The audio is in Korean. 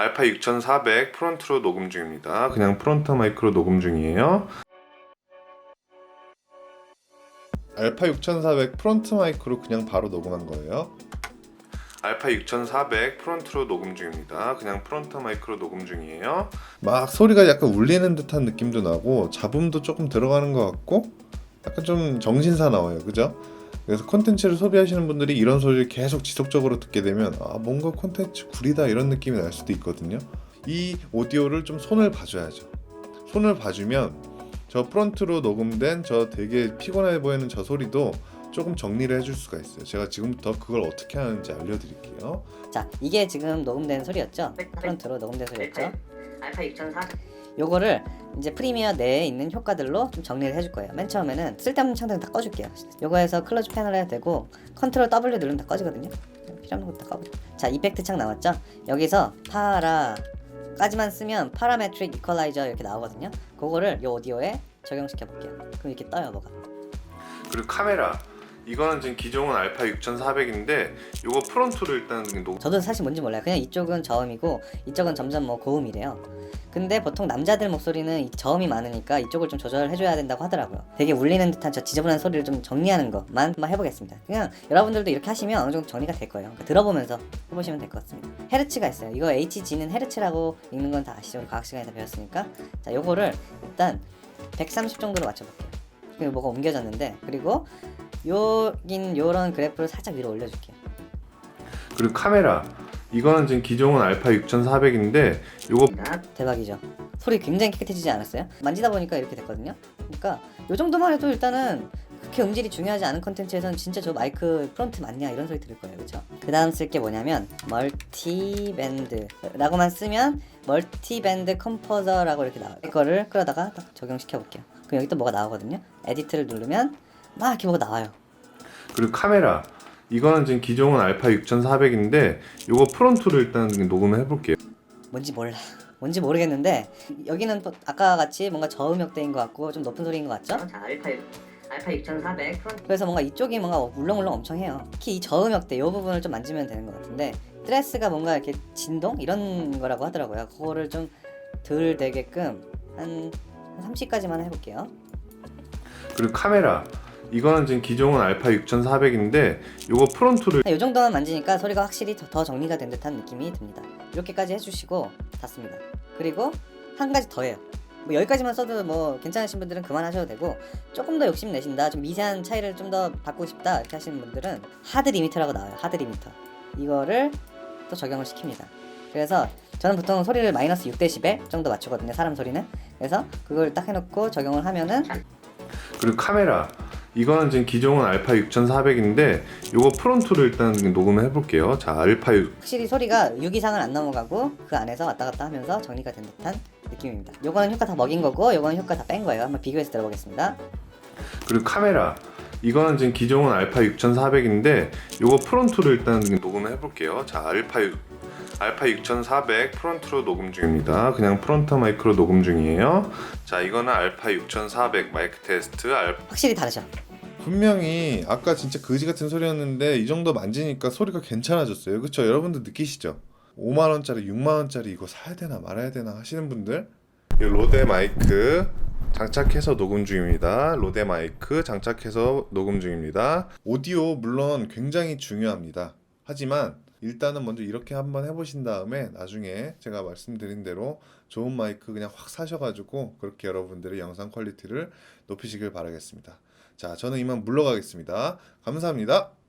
알파 6400 프론트로 녹음 중입니다. 그냥 프론트 마이크로 녹음 중이에요. 알파 6400 프론트 마이크로 그냥 바로 녹음한 거예요. 알파 6400 프론트로 녹음 중입니다. 그냥 프론트 마이크로 녹음 중이에요. 막 소리가 약간 울리는 듯한 느낌도 나고 잡음도 조금 들어가는 것 같고 약간 좀 정신사 나와요. 그죠? 그래서 콘텐츠를 소비하시는 분들이 이런 소리를 계속 지속적으로 듣게 되면 아 뭔가 콘텐츠 구리다 이런 느낌이 날 수도 있거든요. 이 오디오를 좀 손을 봐줘야죠. 손을 봐주면 저 프론트로 녹음된 저 되게 피곤해 보이는 저 소리도 조금 정리를 해줄 수가 있어요. 제가 지금부터 그걸 어떻게 하는지 알려드릴게요. 자, 이게 지금 녹음된 소리였죠? 프론트로 녹음된 소리였죠? 알파 6400 요거를 이제 프리미어 내에 있는 효과들로 좀 정리를 해줄 거예요. 맨 처음에는 쓸데없는 창들은 다 꺼줄게요. 요거에서 클로즈 패널 해도 되고 컨트롤 W 누르면 다 꺼지거든요. 필요없는 것도 다 꺼버려. 자, 이펙트 창 나왔죠? 여기서 파라 까지만 쓰면 파라메트릭 이퀄라이저 이렇게 나오거든요. 그거를 요 오디오에 적용시켜 볼게요. 그럼 이렇게 떠요, 뭐가. 그리고 카메라. 이거는 지금 기종은 알파 6400인데 이거 프론트로 일단 녹음. 저도 사실 뭔지 몰라요. 그냥 이쪽은 저음이고 이쪽은 점점 뭐 고음이래요. 근데 보통 남자들 목소리는 이 저음이 많으니까 이쪽을 좀 조절해줘야 된다고 하더라고요. 되게 울리는 듯한 저 지저분한 소리를 좀 정리하는 것만 한번 해보겠습니다. 그냥 여러분들도 이렇게 하시면 어느 정도 정리가 될 거예요. 그러니까 들어보면서 해보시면 될 것 같습니다. 헤르츠가 있어요. 이거 HG는 헤르츠라고 읽는 건 다 아시죠? 과학 시간에서 배웠으니까. 자, 요거를 일단 130 정도로 맞춰볼게요. 그리고 뭐가 옮겨졌는데 그리고 요긴 요런 그래프를 살짝 위로 올려줄게요. 그리고 카메라. 이거는 지금 기종은 알파 6400인데 이거 대박이죠. 소리 굉장히 깨끗해지지 않았어요? 만지다 보니까 이렇게 됐거든요. 그러니까 요 정도만 해도 일단은 그렇게 음질이 중요하지 않은 컨텐츠에서는 진짜 저 마이크 프론트 맞냐 이런 소리 들을 거예요, 그렇죠? 그 다음 쓸 게 뭐냐면 멀티 밴드라고만 쓰면 멀티 밴드 컴포저라고 이렇게 나와요. 이거를 끌어다가 딱 적용시켜 볼게요. 그럼 여기 또 뭐가 나오거든요. 에디트를 누르면 막 이렇게 뭐가 나와요. 그리고 카메라. 이거는 지금 기종은 알파 6400인데 이거 프론트로 일단 녹음을 해볼게요. 뭔지 몰라. 뭔지 모르겠는데 여기는 또 아까 같이 뭔가 저음역대인 것 같고 좀 높은 소리인 것 같죠? 자 알파 알파 6400 프론트 그래서 뭔가 이쪽이 뭔가 울렁울렁 엄청 해요. 특히 이 저음역대 이 부분을 좀 만지면 되는 것 같은데 스트레스가 뭔가 이렇게 진동 이런 거라고 하더라고요. 그거를 좀 덜 되게끔 한 30까지만 해볼게요. 그리고 카메라. 이거는 지금 기종은 알파 6400인데 이거 프론트로 이 정도만 만지니까 소리가 확실히 더, 더 정리가 된 듯한 느낌이 듭니다. 이렇게까지 해주시고 닫습니다. 그리고 한 가지 더 해요. 뭐 여기까지만 써도 뭐 괜찮으신 분들은 그만하셔도 되고 조금 더 욕심 내신다, 좀 미세한 차이를 좀더 바꾸고 싶다 이렇게 하시는 분들은 하드 리미터라고 나와요. 하드 리미터. 이거를 또 적용을 시킵니다. 그래서 저는 보통 소리를 마이너스 6dB 정도 맞추거든요. 사람 소리는. 그래서 그걸 딱 해놓고 적용을 하면은 그리고 카메라. 이거는 지금 기종은 알파 6400인데 이거 프론트로 일단 녹음을 해볼게요. 자, 알파 6. 확실히 소리가 6 이상은 안 넘어가고 그 안에서 왔다 갔다 하면서 정리가 된 듯한 느낌입니다. 요거는 효과 다 먹인 거고 요거는 효과 다 뺀 거예요. 한번 비교해서 들어보겠습니다. 그리고 카메라. 이거는 지금 기종은 알파 6400인데 이거 프론트로 일단 녹음을 해볼게요. 자, 알파 6. 알파 6400 프론트로 녹음 중입니다. 그냥 프론트 마이크로 녹음 중이에요. 자, 이거는 알파 6400 마이크 테스트 알파 확실히 다르죠. 분명히 아까 진짜 거지 같은 소리였는데 이 정도 만지니까 소리가 괜찮아졌어요. 그렇죠? 여러분들 느끼시죠? 5만 원짜리, 6만 원짜리 이거 사야 되나 말아야 되나 하시는 분들 이 로데 마이크 장착해서 녹음 중입니다. 로데 마이크 장착해서 녹음 중입니다. 오디오 물론 굉장히 중요합니다. 하지만 일단은 먼저 이렇게 한번 해보신 다음에 나중에 제가 말씀드린 대로 좋은 마이크 그냥 확 사셔가지고 그렇게 여러분들의 영상 퀄리티를 높이시길 바라겠습니다. 자, 저는 이만 물러가겠습니다. 감사합니다.